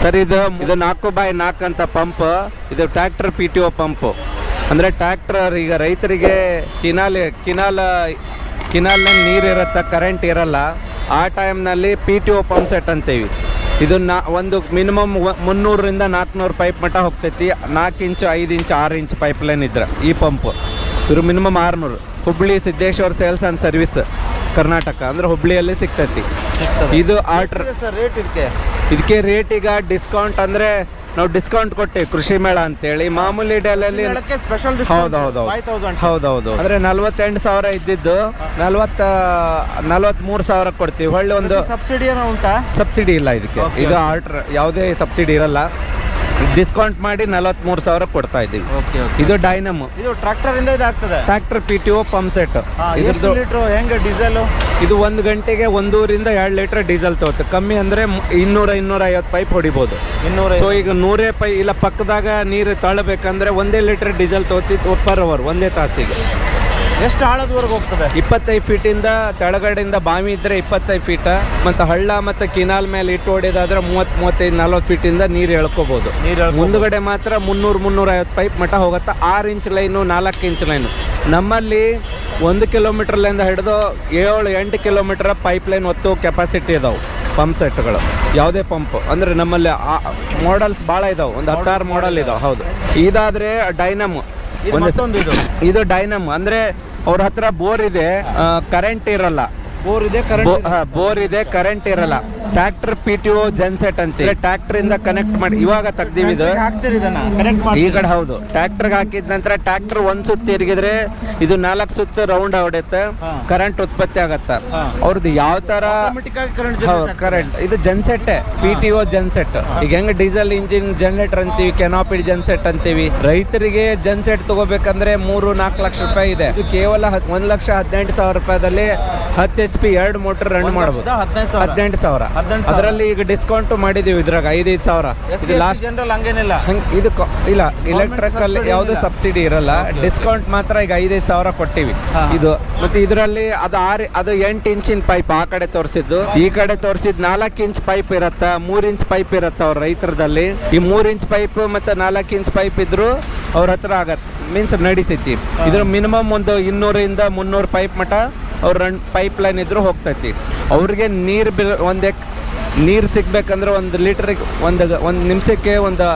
Sir ಇದು ಇದು ನಾಲ್ಕು ಬೈ ನಾಲ್ಕು ಅಂತ ಪಂಪ್. ಇದು tractor P T O pump. ಅಂದರೆ ಟ್ರ್ಯಾಕ್ಟರ್ ಈಗ ರೈತರಿಗೆ ಕಿನಾಲ್ ಕಿನಾಲ್ ಕಿನಾಲ್ನಲ್ಲಿ ನೀರು ಇರುತ್ತೆ ಕರೆಂಟ್ ಇರಲ್ಲ. ಆ ಟೈಮ್ನಲ್ಲಿ P T O pump set ಅಂತೀವಿ. ಇದು ನಾ ಒಂದು ಮಿನಿಮಮ್ ಮುನ್ನೂರರಿಂದ ನಾಲ್ಕುನೂರು ಪೈಪ್ ಮಟ್ಟ ಹೋಗ್ತೈತಿ. ನಾಲ್ಕು ಇಂಚು ಐದು ಇಂಚು ಆರು ಇಂಚು ಪೈಪ್ ಲೈನ್ ಇದ್ರೆ ಈ ಪಂಪ್. ಇದ್ರ ಮಿನಿಮಮ್ ಆರುನೂರು. Hubli Siddeshwara sales and service Karnataka. ಅಂದರೆ ಹುಬ್ಳಿಯಲ್ಲಿ ಸಿಗ್ತೈತಿ. ಇದು ಆರ್ಡ್ರ್ ಸರ್ ರೇಟ್ ಇದಕ್ಕೆ? ಇದಕ್ಕೆ ರೇಟ್ ಈಗ ಡಿಸ್ಕೌಂಟ್ ಅಂದ್ರೆ ನಾವು ಡಿಸ್ಕೌಂಟ್ ಕೊಟ್ಟೆ ಕೃಷಿ ಮೇಳ ಅಂತೇಳಿ. ಮಾಮೂಲಿ ಡೇಲಲ್ಲಿ ಸ್ಪೆಷಲ್ ಹೌದೌದು ಹೌದೌದು ಅಂದ್ರೆ ನಲ್ವತ್ತೆಂಟು ಸಾವಿರ ಇದ್ದಿದ್ದು ನಲ್ವತ್ತ ನಲ್ವತ್ಮೂರು ಸಾವಿರ ಕೊಡ್ತೀವಿ. ಒಳ್ಳೆ ಒಂದು ಸಬ್ಸಿಡಿ ಏನೋ ಉಂಟಾ? ಸಬ್ಸಿಡಿ ಇಲ್ಲ ಇದಕ್ಕೆ. ಇದು ಆರ್ಡ್ರ್ ಯಾವುದೇ ಸಬ್ಸಿಡಿ ಇರಲ್ಲ. ಡಿಸ್ಕೌಂಟ್ ಮಾಡಿ ನಲವತ್ಮೂರು ಸಾವಿರ ಕೊಡ್ತಾ ಇದೀವಿ ಇದು ಡೈನಮ್. ಇದು ಟ್ರಾಕ್ಟರ್ ಇಂದ ಇದಾಗ್ತದೆ? Tractor P T O pump set litre ಹೆಂಗೆ ಡೀಸೆಲ್ ಇದು ಒಂದು ಗಂಟೆಗೆ ಒಂದೂರಿಂದ ಎರಡು ಲೀಟರ್ ಡೀಸೆಲ್ ತಗೋತೆ ಕಮ್ಮಿ ಅಂದರೆ ಇನ್ನೂರ ಇನ್ನೂರ ಐವತ್ತು ಪೈಪ್ ಹೊಡಿಬೋದು. ಇನ್ನೂರ ಸೊ ಈಗ ನೂರೇ ಪೈ ಇಲ್ಲ ಪಕ್ಕದಾಗ ನೀರು ತಳ್ಳಬೇಕಂದ್ರೆ ಒಂದೇ ಲೀಟರ್ ಡೀಸೆಲ್ ತಗೋತಿತ್ತು ಪರ್ ಅವರ್ ಒಂದೇ ತಾಸಿಗೆ. ಎಷ್ಟು ಆಳದವರೆಗೆ ಹೋಗ್ತದೆ? ಇಪ್ಪತ್ತೈದು ಫೀಟಿಂದ ತಳಗಡೆಯಿಂದ ಬಾವಿ ಇದ್ದರೆ ಇಪ್ಪತ್ತೈದು ಫೀಟ ಮತ್ತು ಹಳ್ಳ ಮತ್ತು ಕಿನಾಲ್ ಮೇಲೆ ಇಟ್ಟು ಹೊಡೆಯೋದಾದ್ರೆ ಮೂವತ್ತು ಮೂವತ್ತೈದು ನಲ್ವತ್ತು ಫೀಟಿಂದ ನೀರು ಎಳ್ಕೋಬಹುದು ನೀರು ಎಳ್ಕೋಬಹುದು ಮುಂದುಗಡೆ ಮಾತ್ರ ಮುನ್ನೂರು ಮುನ್ನೂರೈವತ್ತು ಪೈಪ್ ಮಟ್ಟ ಹೋಗುತ್ತೆ ಆರು ಇಂಚ್ ಲೈನು ನಾಲ್ಕು ಇಂಚ್ ಲೈನು ನಮ್ಮಲ್ಲಿ ಒಂದು ಕಿಲೋಮೀಟ್ರ್ಲಿಂದ ಹಿಡಿದು ಏಳು ಎಂಟು ಕಿಲೋಮೀಟರ್ ಪೈಪ್ ಲೈನ್ ಒತ್ತು ಕೆಪಾಸಿಟಿ ಇದಾವೆ ಪಂಪ್ ಸೆಟ್ಗಳು ಯಾವುದೇ ಪಂಪ್ ಅಂದರೆ ನಮ್ಮಲ್ಲಿ ಮಾಡಲ್ಸ್ ಭಾಳ ಇದಾವೆ ಒಂದು ಹತ್ತಾರು ಮಾಡಲ್ ಇದಾವೆ ಹೌದು. ಇದಾದರೆ ಡೈನಮ್ ಇದು ಇದು. ಇದು ಡೈನಮ್ ಅಂದರೆ ಅವ್ರ ಹತ್ರ ಬೋರ್ ಇದೆ ಕರೆಂಟ್ ಇರಲ್ಲ. ಬೋರ್ ಇದೆ ಕರೆಂಟ್ ಬೋರ್ ಇದೆ ಕರೆಂಟ್ ಇರಲ್ಲ. Tractor P T O genset ಅಂತ ಟ್ರಾಕ್ಟರ್ ಇಂದ ಕನೆಕ್ಟ್ ಮಾಡಿ ಇವಾಗ ತೆಗ್ದೀವಿ ಇದು. ಈ ಕಡೆ ಹೌದು. ಟ್ರಾಕ್ಟರ್ ಹಾಕಿದ ನಂತರ ಟ್ರಾಕ್ಟರ್ ಒಂದ್ ಸುತ್ತ ತಿರುಗಿದ್ರೆ ಇದು ನಾಲ್ಕು ಸುತ್ತ ರೌಂಡ್ ಹೊಡೆಯುತ್ತೆ. ಕರೆಂಟ್ ಉತ್ಪತ್ತಿ ಆಗತ್ತ. ಅವ್ರದ್ದು ಯಾವ ತರ ಕರೆಂಟ್ ಇದು ಜನ್ಸೆಟ್ ಪಿ ಟಿ ಒ ಜನ್ಸೆಟ್ ಈಗ ಹೆಂಗ್ ಡೀಸೆಲ್ ಇಂಜಿನ್ ಜನರೇಟರ್ ಅಂತೀವಿ ಕೆನಾಪಿ ಜನ್ಸೆಟ್ ಅಂತೀವಿ. ರೈತರಿಗೆ ಜನ್ಸೆಟ್ ತಗೋಬೇಕಂದ್ರೆ ಮೂರು ನಾಲ್ಕು ಲಕ್ಷ ರೂಪಾಯಿ ಇದೆ. ಕೇವಲ ಒಂದ್ ಲಕ್ಷ ಹದಿನೆಂಟು ಸಾವಿರ ರೂಪಾಯಿದಲ್ಲಿ ಹತ್ತು ಎಚ್ ಪಿ ಎರಡು ಮೋಟರ್ ರನ್ ಮಾಡಬಹುದು ಹದಿನೆಂಟು ಸಾವಿರ. ಹದಿನೆಂಟು ಅದರಲ್ಲಿ ಈಗ ಡಿಸ್ಕೌಂಟ್ ಮಾಡಿದೀವಿ ಇದ್ರಾಗ ಐದೈದು ಸಾವಿರ. ಇದು ಲಾಸ್ಟ್ ಜನರಲ್ ಹಂಗೇನಿಲ್ಲ. ಹಂಗ್ ಇದು ಇಲ್ಲ ಎಲೆಕ್ಟ್ರಿಕ್ ಅಲ್ಲಿ ಯಾವುದೇ ಸಬ್ಸಿಡಿ ಇರಲ್ಲ. ಡಿಸ್ಕೌಂಟ್ ಮಾತ್ರ ಈಗ ಐದೈದು ಸಾವಿರ ಕೊಟ್ಟಿವಿ. ಇದು ಮತ್ತೆ ಇದರಲ್ಲಿ ಅದು ಆರು ಅದು ಎಂಟು ಇಂಚಿನ ಪೈಪ್ ಆ ಕಡೆ ತೋರಿಸಿದ್ದು. ಈ ಕಡೆ ತೋರಿಸಿದ್ ನಾಲ್ಕು ಇಂಚ್ ಪೈಪ್ ಇರತ್ತ ಮೂರ್ ಇಂಚ್ ಪೈಪ್ ಇರತ್ತ ಅವ್ರ ರೈತರದಲ್ಲಿ. ಈ ಮೂರ್ ಇಂಚ್ ಪೈಪ್ ಮತ್ತೆ ನಾಲ್ಕು ಇಂಚ್ ಪೈಪ್ ಇದ್ರು ಅವ್ರ ಹತ್ರ ಆಗತ್ತೆ. ಮೀನ್ಸ್ ನಡೀತೈತಿ. ಇದ್ರ ಮಿನಿಮಮ್ ಒಂದು ಇನ್ನೂರಿಂದ ಮುನ್ನೂರು ಪೈಪ್ ಮಟ ಅವ್ರ ರನ್ ಪೈಪ್ ಲೈನ್ ಇದ್ರೂ ಹೋಗ್ತೈತಿ. ಅವ್ರಿಗೆ ನೀರು ಬಿಲ್ ಒಂದೇ ನೀರು ಸಿಗ್ಬೇಕಂದ್ರೆ ಒಂದು ಲೀಟ್ರಿಗೆ ಒಂದು ಒಂದು ನಿಮಿಷಕ್ಕೆ ಒಂದು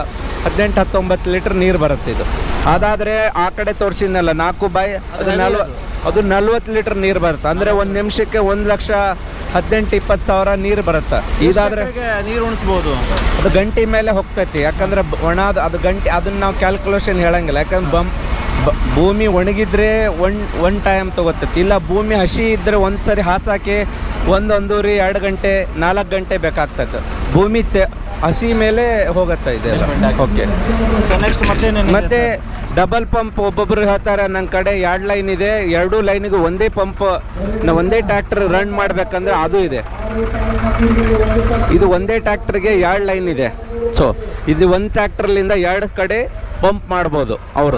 ಹದಿನೆಂಟು ಹತ್ತೊಂಬತ್ತು ಲೀಟ್ರ್ ನೀರು ಬರುತ್ತೆ ಇದು. ಅದಾದರೆ ಆ ಕಡೆ ತೋರಿಸಿದ್ನಲ್ಲ ನಾಲ್ಕು ಬಾಯಿ ಅದು ನಲ್ವ ಅದು. ನಲ್ವತ್ತು ಲೀಟ್ರ್ ನೀರು ಬರುತ್ತೆ. ಅಂದರೆ ಒಂದು ನಿಮಿಷಕ್ಕೆ ಒಂದು ಲಕ್ಷ ಹದಿನೆಂಟು ಇಪ್ಪತ್ತು ಸಾವಿರ ನೀರು ಬರುತ್ತೆ. ಇದಾದರೆ ನೀರು ಉಣಿಸ್ಬೋದು? ಅದು ಗಂಟೆ ಮೇಲೆ ಹೋಗ್ತೈತಿ. ಯಾಕಂದ್ರೆ ಒಣ ಅದು ಗಂಟೆ ಅದನ್ನ ನಾವು ಕ್ಯಾಲ್ಕುಲೇಷನ್ ಹೇಳಂಗಿಲ್ಲ. ಯಾಕಂದ್ರೆ ಬಂ ಬ- ಭೂಮಿ ಒಣಗಿದ್ರೆ ಒನ್ ಒನ್ ಟೈಮ್ ತಗೋತೈತಿ. ಇಲ್ಲ ಭೂಮಿ ಹಸಿ ಇದ್ದರೆ ಒಂದು ಸರಿ ಹಾಸಾಕಿ ಒಂದೊಂದೂರಿ ಎರಡು ಗಂಟೆ ನಾಲ್ಕು ಗಂಟೆ ಬೇಕಾಗ್ತೈತೆ. ಭೂಮಿ ತೆ ಹಸಿ ಮೇಲೆ ಹೋಗತ್ತೆ ಇದೆ ಓಕೆ ಸೊ ನೆಕ್ಸ್ಟ್ ಮತ್ತೇನೇನು ಮತ್ತೆ ಡಬಲ್ ಪಂಪ್ ಒಬ್ಬೊಬ್ರು ಹೇಳ್ತಾರೆ ನನ್ನ ಕಡೆ ಎರಡು ಲೈನ್ ಇದೆ ಎರಡೂ ಲೈನಿಗೆ ಒಂದೇ ಪಂಪ್ ಒಂದೇ ಟ್ರ್ಯಾಕ್ಟರ್ ರನ್ ಮಾಡ್ಬೇಕಂದ್ರೆ ಅದು ಇದೆ. ಇದು ಒಂದೇ ಟ್ರ್ಯಾಕ್ಟರ್ಗೆ ಎರಡು ಲೈನ್ ಇದೆ. ಸೊ ಇದು ಒಂದು ಟ್ರ್ಯಾಕ್ಟರ್ಲಿಂದ ಎರಡು ಕಡೆ ಪಂಪ್ ಮಾಡ್ಬೋದು ಅವರು.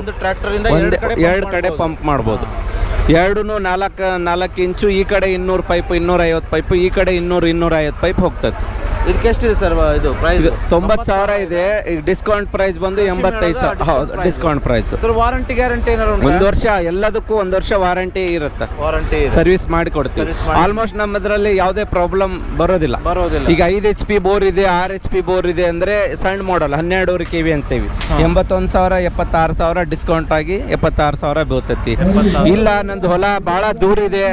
ಎರಡು ಕಡೆ ಪಂಪ್ ಮಾಡ್ಬೋದು. ಎರಡೂ ನಾಲ್ಕು ನಾಲ್ಕು ಇಂಚು ಈ ಕಡೆ ಇನ್ನೂರು ಪೈಪ್ ಇನ್ನೂರ ಐವತ್ತು ಪೈಪ್ ಈ ಕಡೆ ಇನ್ನೂರು ಇನ್ನೂರ ಐವತ್ತು ಪೈಪ್ ಹೋಗ್ತದೆ. ಇದಕ್ಕೆ ಎಷ್ಟಿದೆ ಸರ್ ಇದು ಪ್ರೈಸ್ ತೊಂಬತ್ತು ಸಾವಿರ ಇದೆ. ಈಗ ಡಿಸ್ಕೌಂಟ್ ಪ್ರೈಸ್ ಬಂದು ಎಂಬತ್ತೈದು ಸಾವಿರ. ಹೌದು discount price sir warranty guarantee ಏನಾದ್ರು ಒಂದು ವರ್ಷ ಎಲ್ಲದಕ್ಕೂ ಒಂದು ವರ್ಷ ವಾರಂಟಿ ಇರುತ್ತೆ. ವಾರಂಟಿ ಸರ್ವಿಸ್ ಮಾಡಿ ಕೊಡ್ತೀವಿ. ಆಲ್ಮೋಸ್ಟ್ ನಮ್ಮದ್ರಲ್ಲಿ ಯಾವುದೇ ಪ್ರಾಬ್ಲಮ್ ಬರೋದಿಲ್ಲ. ಬರೋದಿಲ್ಲ. ಈಗ ಐದು ಎಚ್ ಪಿ ಬೋರ್ ಇದೆ ಆರ್ ಎಚ್ ಪಿ ಬೋರ್ ಇದೆ ಅಂದ್ರೆ ಸಣ್ಣ ಮಾಡಲ್ ಹನ್ನೆರಡೂವರೆ ಕೆ ವಿ ಅಂತೀವಿ. ಎಂಬತ್ತೊಂದು ಸಾವಿರ ಎಪ್ಪತ್ತಾರು ಸಾವಿರ ಡಿಸ್ಕೌಂಟ್ ಆಗಿ ಎಪ್ಪತ್ತಾರು ಸಾವಿರ ಬೀಳ್ತೈತಿ. ಇಲ್ಲ ನಂದು ಹೊಲ ಭಾಳ ದೂರ ಇದೆ.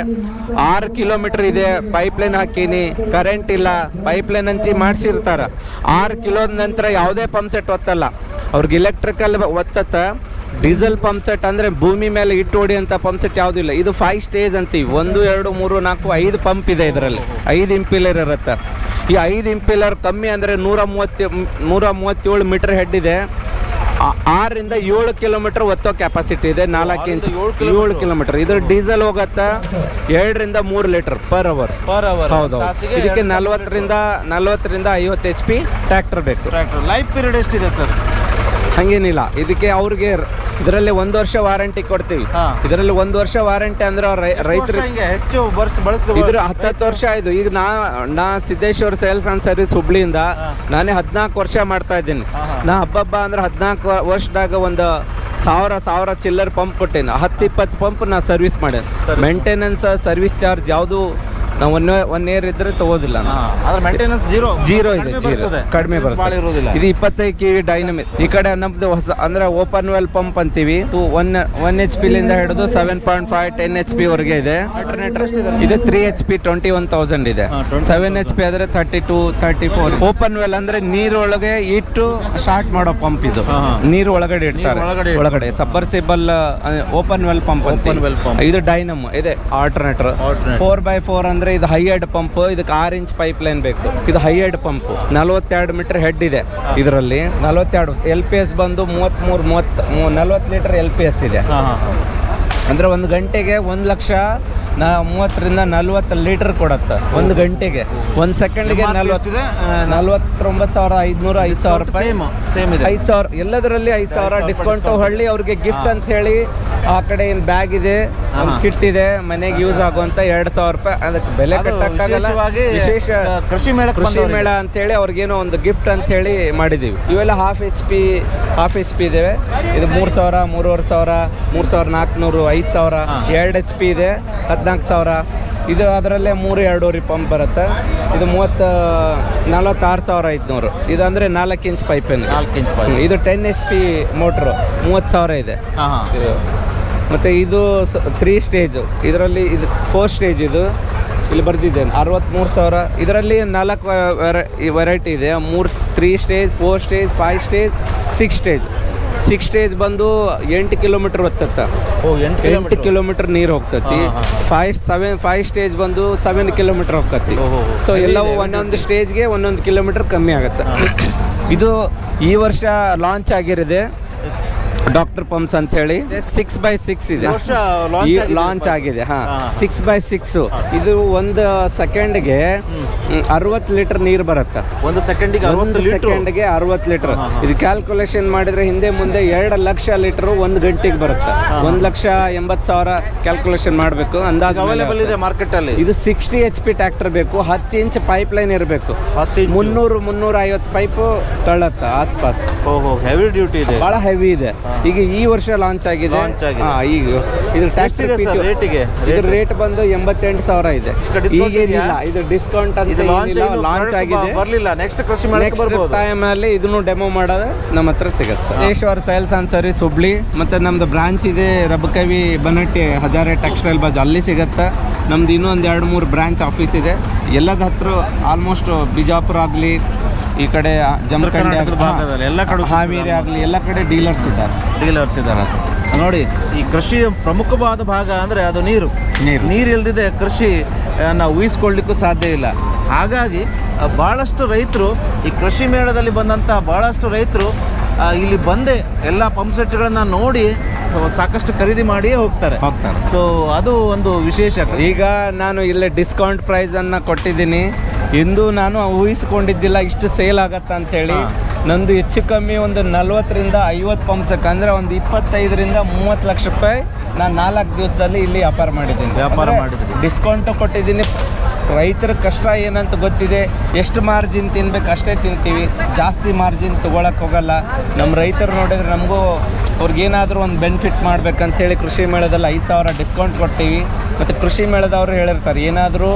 ಆರು ಕಿಲೋಮೀಟರ್ ಇದೆ ಪೈಪ್ ಲೈನ್ ಹಾಕೀನಿ. ಕರೆಂಟ್ ಇಲ್ಲ ಪೈಪ್ ಲೈನ್ ಅಂತ ಮಾಡಿಸಿರ್ತಾರ. ಆರು ಕಿಲೋದ ನಂತರ ಯಾವುದೇ ಪಂಪ್ ಸೆಟ್ ಒತ್ತಲ್ಲ. ಅವ್ರಿಗೆ ಇಲೆಕ್ಟ್ರಿಕಲ್ ಒತ್ತತ್ತ ಡೀಸೆಲ್ ಪಂಪ್ ಸೆಟ್ ಅಂದರೆ ಭೂಮಿ ಮೇಲೆ ಇಟ್ಟು ಹೊಡಿಯಂಥ ಪಂಪ್ ಸೆಟ್ ಯಾವುದೂ ಇಲ್ಲ. ಇದು ಫೈವ್ ಸ್ಟೇಜ್ ಅಂತೀವಿ. ಒಂದು, ಎರಡು, ಮೂರು, ನಾಲ್ಕು, ಐದು ಪಂಪ್ ಇದೆ ಇದರಲ್ಲಿ. ಐದು ಇಂಪಿಲರ್ ಇರುತ್ತೆ. ಈ ಐದು ಇಂಪಿಲರ್ ಕಮ್ಮಿ ಅಂದರೆ ನೂರ ಮೂವತ್ತು, ನೂರ ಮೂವತ್ತೇಳು ಮೀಟರ್ ಹೆಡ್ ಇದೆ. ಆರರಿಂದ ಏಳು ಕಿಲೋಮೀಟರ್ ಒತ್ತೋ ಕೆಪಾಸಿಟಿ ಇದೆ. ನಾಲ್ಕು ಇಂಚ್ ಏಳು ಕಿಲೋಮೀಟರ್. ಇದು ಡೀಸೆಲ್ ಹೋಗತ್ತಾ? ಎರಡರಿಂದ ಮೂರು litre per hour. Per hour. ಹೌದು ಇದಕ್ಕೆ ನಲ್ವತ್ತರಿಂದ ನಲ್ವತ್ತರಿಂದ ಐವತ್ತು ಎಚ್ ಪಿ ಟ್ರ್ಯಾಕ್ಟರ್ ಬೇಕು. ಲೈಫ್ ಪೀರಿಯಡ್ ಎಷ್ಟಿದೆ ಸರ್ ಹಂಗೇನಿಲ್ಲ. ಇದಕ್ಕೆ ಅವ್ರಿಗೆ ಇದರಲ್ಲಿ ಒಂದು ವರ್ಷ ವಾರಂಟಿ ಕೊಡ್ತೀವಿ. ಇದರಲ್ಲಿ ಒಂದು ವರ್ಷ ವಾರಂಟಿ ಅಂದ್ರೆ ರೈತರು ಹೆಚ್ಚು ವರ್ಷ ಬಳಸ್ತೀವಿ ಇದ್ರ ಹತ್ತತ್ತು ವರ್ಷ ಆಯ್ತು. ಈಗ ನಾ ನಾ ಸಿದ್ದೇಶ್ವರ ಸೇಲ್ಸ್ ಅಂಡ್ ಸರ್ವಿಸ್ ಹುಬ್ಳಿಯಿಂದ ನಾನೇ ಹದಿನಾಲ್ಕು ವರ್ಷ ಮಾಡ್ತಾ ಇದ್ದೀನಿ. ನಾ ಹಬ್ಬಬ್ಬ ಅಂದ್ರೆ ಹದಿನಾಲ್ಕು ವರ್ಷದಾಗ ಒಂದು ಸಾವಿರ ಸಾವಿರ ಚಿಲ್ಲರ್ ಪಂಪ್ ಕೊಟ್ಟೇನೆ ಹತ್ತು ಇಪ್ಪತ್ತು ಪಂಪ್ ನಾ ಸರ್ವಿಸ್ ಮಾಡೇನೆ ಮೇಂಟೆನೆನ್ಸ್ ಸರ್ವಿಸ್ ಚಾರ್ಜ್ ಯಾವುದು ನಾವು ಒನ್ ಒನ್ ಇಯರ್ ಇದ್ರೆ ತಗೋದಿಲ್ಲ ಆದ್ರೆ ಅದ್ರ ಮೇಂಟೆನೆನ್ಸ್ ಜೀರೋ ಜೀರೋ ಇದೆ ಜೀರೋ ಕಡಿಮೆ ಬರುತ್ತೆ. ಇರೋದಿಲ್ಲ ಇದು ಇಪ್ಪತ್ತೈದು ಕೆ ವಿ ಡೈನಮಿಕ್ ಈ ಕಡೆ ನಮ್ದು ಹೊಸ ಅಂದ್ರೆ ಓಪನ್ ವೆಲ್ ಪಂಪ್ ಅಂತೀವಿ. ಒನ್ ಒನ್ ಎಚ್ ಪಿ ಲಿಂದ ಹಿಡಿದು seven point five ten H P ವರೆಗೆ ಇದೆ. ಇದು? Three H P twenty one thousand ಇದೆ. ಹಾ, 21,000. ಸೆವೆನ್ ಎಚ್ ಪಿ ಆದ್ರೆ thirty two thirty four open well ಅಂದ್ರೆ ನೀರೊಳಗೆ ಇಟ್ಟು ಸ್ಟಾರ್ಟ್ ಮಾಡೋ ಪಂಪ್ ಇದು. ನೀರು ಒಳಗಡೆ ಇಡ್ತಾರೆ. ಒಳಗಡೆ submersible open well pump pump. ಇದು ಡೈನಮ್ ಇದೆ ಆಲ್ಟರ್ನೇಟರ್. ಫೋರ್ ಬೈ ಫೋರ್ ಅಂದ್ರೆ ಇದು ಹೈ ಹೆಡ್ ಪಂಪ್ ಇದಕ್ಕೆ ಆರ್ ಇಂಚ್ ಪೈಪ್ ಲೈನ್ ಬೇಕು. ಇದು ಹೈ ಹೆಡ್ ಪಂಪ್ ನಲವತ್ತೆರಡು ಮೀಟರ್ ಹೆಡ್ ಇದೆ ಇದರಲ್ಲಿ. ನಲವತ್ತೆರಡು ಎಲ್ ಪಿ ಎಸ್ ಬಂದು ಮೂವತ್ತ್ ಮೂವತ್ತ್ಮೂರು ಮೂವತ್ತು ನಲ್ವತ್ತು ಲೀಟರ್ ಎಲ್ ಪಿ ಎಸ್ ಇದೆ. ಅಂದ್ರೆ ಒಂದು ಗಂಟೆಗೆ ಒಂದು ಲಕ್ಷ ನಾ ಮೂವತ್ತರಿಂದ ನಲ್ವತ್ತು ಲೀಟರ್ ಕೊಡತ್ತೆ ಒಂದು ಗಂಟೆಗೆ. ಒಂದು ಸೆಕೆಂಡ್ಗೆ ನಲ್ವತ್ತು ನಲ್ವತ್ತೊಂಬತ್ತು ಸಾವಿರ ಐದುನೂರ ಐದು ಸಾವಿರ ರೂಪಾಯಿ. ಐದು ಸಾವಿರ ಎಲ್ಲದರಲ್ಲಿ ಐದು ಸಾವಿರ ಡಿಸ್ಕೌಂಟ್ ಹಳ್ಳಿ ಅವ್ರಿಗೆ ಗಿಫ್ಟ್ ಅಂತ ಹೇಳಿ ಆ ಕಡೆ ಏನು ಬ್ಯಾಗ್ ಇದೆ ಕಿಟ್ ಇದೆ ಮನೆಗೆ ಯೂಸ್ ಆಗುವಂತ ಎರಡು ಸಾವಿರ ರೂಪಾಯಿ. ಅದಕ್ಕೆ ಬೆಲೆ ಕಟ್ಟಕ್ಕಾಗಲ್ಲ ವಿಶೇಷ ಕೃಷಿ ಮೇಳ ಕೃಷಿ ಅಂತ ಮೇಳ ಅಂತೇಳಿ ಅವ್ರಿಗೇನೋ ಒಂದು ಗಿಫ್ಟ್ ಅಂತ ಹೇಳಿ ಮಾಡಿದೀವಿ. ಇವೆಲ್ಲ half H P half H P ಇದಾವೆ. ಇದು ಮೂರು ಸಾವಿರ ಮೂರುವರೆ ಸಾವಿರ ಮೂರು ಸಾವಿರ ನಾಲ್ಕುನೂರು ಐದು ಸಾವಿರ ಎರಡು ಎಚ್ ಪಿ ಇದೆ. ಹದಿನಾಲ್ಕು ಸಾವಿರ. ಇದು ಅದರಲ್ಲೇ ಮೂರು ಎರಡೂವರೆ ಪಂಪ್ ಬರುತ್ತೆ. ಇದು ಮೂವತ್ತು ನಲವತ್ತಾರು ಸಾವಿರ ಐದುನೂರು. ಇದು ಅಂದರೆ ನಾಲ್ಕು ಇಂಚ್ ಪೈಪೇನು ನಾಲ್ಕು ಇಂಚ್ ಪೈಪ್ ಇದು ಟೆನ್ ಎಚ್ ಪಿ ಮೋಟ್ರು ಮೂವತ್ತು ಸಾವಿರ ಇದೆ. ಇದು. ಮತ್ತು ಇದು ತ್ರೀ ಸ್ಟೇಜು ಇದರಲ್ಲಿ ಇದು ಫೋರ್ ಸ್ಟೇಜ್ ಇದು. ಇಲ್ಲಿ ಬರ್ದಿದ್ದೇನೆ ಅರವತ್ತ್ಮೂರು ಸಾವಿರ. ಇದರಲ್ಲಿ ನಾಲ್ಕು ವೆರೈಟಿ ಇದೆ. ಮೂರು three stage four stage five stage six stage six stage ಬಂದು ಎಂಟು ಕಿಲೋಮೀಟರ್ ಹೊತ್ತತ್ತ ಓ ಎಂಟು ಎಂಟು ಕಿಲೋಮೀಟರ್ ನೀರು ಹೋಗ್ತತಿ. ಫೈವ್ ಸೆವೆನ್ ಫೈವ್ ಸ್ಟೇಜ್ ಬಂದು ಸೆವೆನ್ ಕಿಲೋಮೀಟರ್ ಹೋಗ್ತತಿ. ಸೊ ಎಲ್ಲವೂ ಒಂದೊಂದು ಸ್ಟೇಜ್ಗೆ ಒಂದೊಂದು ಕಿಲೋಮೀಟರ್ ಕಮ್ಮಿ ಆಗುತ್ತೆ. ಇದು ಈ ವರ್ಷ ಲಾಂಚ್ ಆಗಿರಿದೆ ಡಾಕ್ಟರ್ ಪಂಪ್ಸ್ ಅಂತ ಹೇಳಿ ಸಿಕ್ಸ್ ಬೈ ಸಿಕ್ಸ್ ಇದೆ ಲಾಂಚ್ ಆಗಿದೆ ಹಾ. ಸಿಕ್ಸ್ ಬೈ ಸಿಕ್ಸ್ ಇದು ಒಂದು ಸೆಕೆಂಡ್ಗೆ ಅರವತ್ತು ಲೀಟರ್ ನೀರು ಬರುತ್ತೆ. ಒಂದು ಸೆಕೆಂಡಿಗೆ ಒಂದು ಸೆಕೆಂಡ್ಗೆ ಅರವತ್ತು ಲೀಟರ್. ಇದು ಕ್ಯಾಲ್ಕುಲೇಷನ್ ಮಾಡಿದ್ರೆ ಹಿಂದೆ ಮುಂದೆ ಎರಡು ಲಕ್ಷ ಲೀಟರ್ ಒಂದು ಗಂಟೆಗೆ ಬರುತ್ತೆ. ಒಂದು ಲಕ್ಷ ಎಂಬತ್ತು ಸಾವಿರ ಕ್ಯಾಲ್ಕುಲೇಷನ್ ಮಾಡಬೇಕು. ಅಂದಾಜು ಅವೈಲೇಬಲ್ ಇದೆ ಮಾರ್ಕೆಟ್ ಅಲ್ಲಿ ಇದು ಸಿಕ್ಸ್ಟಿ ಎಚ್ ಪಿ ಟ್ರ್ಯಾಕ್ಟರ್ ಬೇಕು. ಹತ್ತು ಇಂಚ್ ಪೈಪ್ ಲೈನ್ ಇರಬೇಕು ಮುನ್ನೂರು ಮುನ್ನೂರ ಐವತ್ತು ಪೈಪು ತಳ್ಳತ್ತ ಆಸ್ಪಾಸ್. ಓಹೋ ಹೆವಿ ಡ್ಯೂಟಿ ಇದೆ. ಬಹಳ ಹೆವಿ ಇದೆ. ಈಗ ಈ ವರ್ಷ ಲಾಂಚ್ ಆಗಿದೆ. Launch ಆಗಿದೆ. ಹಾ, ಈಗ. ಇದು ಎಷ್ಟಿದೆ ಸರ್ ರೇಟಿಗೆ ಇದ್ರ ರೇಟ್ ಬಂದು ಎಂಬತ್ತೆಂಟು ಸಾವಿರ ಇದೆ. ಈಗ discount ಈಗೇನಿಲ್ಲ ಇದೆಯಾ? ಇದು ಡಿಸ್ಕೌಂಟ್ ಅಂತ ಇದು ಲಾಂಚ್ ಲಾಂಚ್ ಆಗಿದೆ. ಬರಲಿಲ್ಲ. ನೆಕ್ಸ್ಟ್ ಕೃಷಿ ಮೇಳಕ್ಕೆ ನೆಕ್ಸ್ಟ್ ಬರ್ಬೋದು. ಟೈಮ್ ಅಲ್ಲಿ ಇದನ್ನು ಡೆಮೋ ಮಾಡೋದು ನಮ್ಮ ಹತ್ರ ಸಿಗುತ್ತೆ ಸೇಲ್ಸ್ ಅಂಡ್ ಸರ್ವಿಸ್ ಹುಬ್ಳಿ ಮತ್ತೆ ನಮ್ದು ಬ್ರಾಂಚ್ ಇದೆ ರಬಕವಿ ಬನಟ್ಟಿ ಹಜಾರೆ ಟೆಕ್ಸ್ಟೈಲ್ ಬಾಜ್ ಅಲ್ಲಿ ಸಿಗುತ್ತೆ. ನಮ್ದು ಇನ್ನೊಂದು ಎರಡು ಮೂರು ಬ್ರಾಂಚ್ ಆಫೀಸ್ ಇದೆ. ಎಲ್ಲದ ಹತ್ರ ಆಲ್ಮೋಸ್ಟ್ ಬಿಜಾಪುರ ಆಗಲಿ ಈ ಕಡೆ ಜಮಖಂಡಿ ಕರ್ನಾಟಕದ ಭಾಗದಲ್ಲಿ ಎಲ್ಲ ಕಡೆ ಹಾವೇರಿ ಆಗಲಿ ಎಲ್ಲ ಕಡೆ ಡೀಲರ್ಸ್ ಇದ್ದಾರೆ. ಡೀಲರ್ಸ್ ಇದ್ದಾರೆ ನೋಡಿ ಈ ಕೃಷಿಯ ಪ್ರಮುಖವಾದ ಭಾಗ ಅಂದರೆ ಅದು ನೀರು. ನೀರು. ನೀರು ಇಲ್ದಿದೆ ಕೃಷಿ ನಾವು ಊಹಿಸ್ಕೊಳ್ಳಿಕ್ಕೂ ಸಾಧ್ಯ ಇಲ್ಲ. ಹಾಗಾಗಿ ಭಾಳಷ್ಟು ರೈತರು ಈ ಕೃಷಿ ಮೇಳದಲ್ಲಿ ಬಂದಂಥ ಭಾಳಷ್ಟು ರೈತರು ಇಲ್ಲಿ ಬಂದೇ ಎಲ್ಲ ಪಂಪ್ ಸೆಟ್ಗಳನ್ನು ನೋಡಿ ಸಾಕಷ್ಟು ಖರೀದಿ ಮಾಡಿಯೇ ಹೋಗ್ತಾರೆ. ಹೋಗ್ತಾರೆ. ಸೊ ಅದು ಒಂದು ವಿಶೇಷ. ಈಗ ನಾನು ಇಲ್ಲೇ ಡಿಸ್ಕೌಂಟ್ ಪ್ರೈಸ್ ಅನ್ನ ಕೊಟ್ಟಿದ್ದೀನಿ. ಎಂದು ನಾನು ಊಹಿಸಿಕೊಂಡಿದ್ದಿಲ್ಲ ಇಷ್ಟು ಸೇಲ್ ಆಗತ್ತೆ ಅಂತ ಹೇಳಿ ನಂದು ಹೆಚ್ಚು ಕಮ್ಮಿ ಒಂದು ನಲ್ವತ್ತರಿಂದ ಐವತ್ತು ಪಂಪ್ಸಕ್ಕೆ ಅಂದರೆ ಒಂದು ಇಪ್ಪತ್ತೈದರಿಂದ ಮೂವತ್ತು ಲಕ್ಷ ರೂಪಾಯಿ ನಾನು ನಾಲ್ಕು ದಿವಸದಲ್ಲಿ ಇಲ್ಲಿ ವ್ಯಾಪಾರ ಮಾಡಿದ್ದೀನಿ. ವ್ಯಾಪಾರ ಮಾಡಿದ್ದೀನಿ ಡಿಸ್ಕೌಂಟು ಕೊಟ್ಟಿದ್ದೀನಿ ರೈತರ ಕಷ್ಟ ಏನಂತ ಗೊತ್ತಿದೆ? ಎಷ್ಟು ಮಾರ್ಜಿನ್ ತಿನ್ಬೇಕು ಅಷ್ಟೇ ತಿಂತೀವಿ. ಜಾಸ್ತಿ ಮಾರ್ಜಿನ್ ತೊಗೊಳಕ್ಕೆ ಹೋಗಲ್ಲ. ನಮ್ಮ ರೈತರು ನೋಡಿದ್ರೆ ನಮಗೂ ಅವ್ರಿಗೇನಾದರೂ ಒಂದು ಬೆನಿಫಿಟ್ ಮಾಡ್ಬೇಕಂತೇಳಿ ಕೃಷಿ ಮೇಳದಲ್ಲಿ ಐದು ಸಾವಿರ ಡಿಸ್ಕೌಂಟ್ ಕೊಡ್ತೀವಿ. ಮತ್ತು ಕೃಷಿ ಮೇಳದವರು ಹೇಳಿರ್ತಾರೆ ಏನಾದರೂ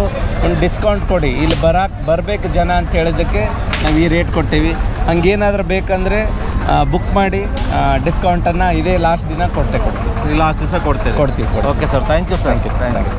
ಒಂದು ಡಿಸ್ಕೌಂಟ್ ಕೊಡಿ. ಇಲ್ಲಿ ಬರಕ್ಕೆ ಬರಬೇಕು ಜನ ಅಂತ ಹೇಳಿದ್ದಕ್ಕೆ ನಾವು ಈ ರೇಟ್ ಕೊಟ್ಟಿವಿ ಹಂಗೇನಾದರೂ ಬೇಕಂದರೆ ಬುಕ್ ಮಾಡಿ ಡಿಸ್ಕೌಂಟನ್ನು ಇದೇ ಲಾಸ್ಟ್ ದಿನ ಕೊಟ್ಟೆ ಕೊಡ್ತೀವಿ. ಲಾಸ್ಟ್ ದಿವಸ ಕೊಡ್ತೇವೆ. ಕೊಡ್ತೀವಿ ಕೊಡ್ತೀವಿ. Okay sir thank you sir thank you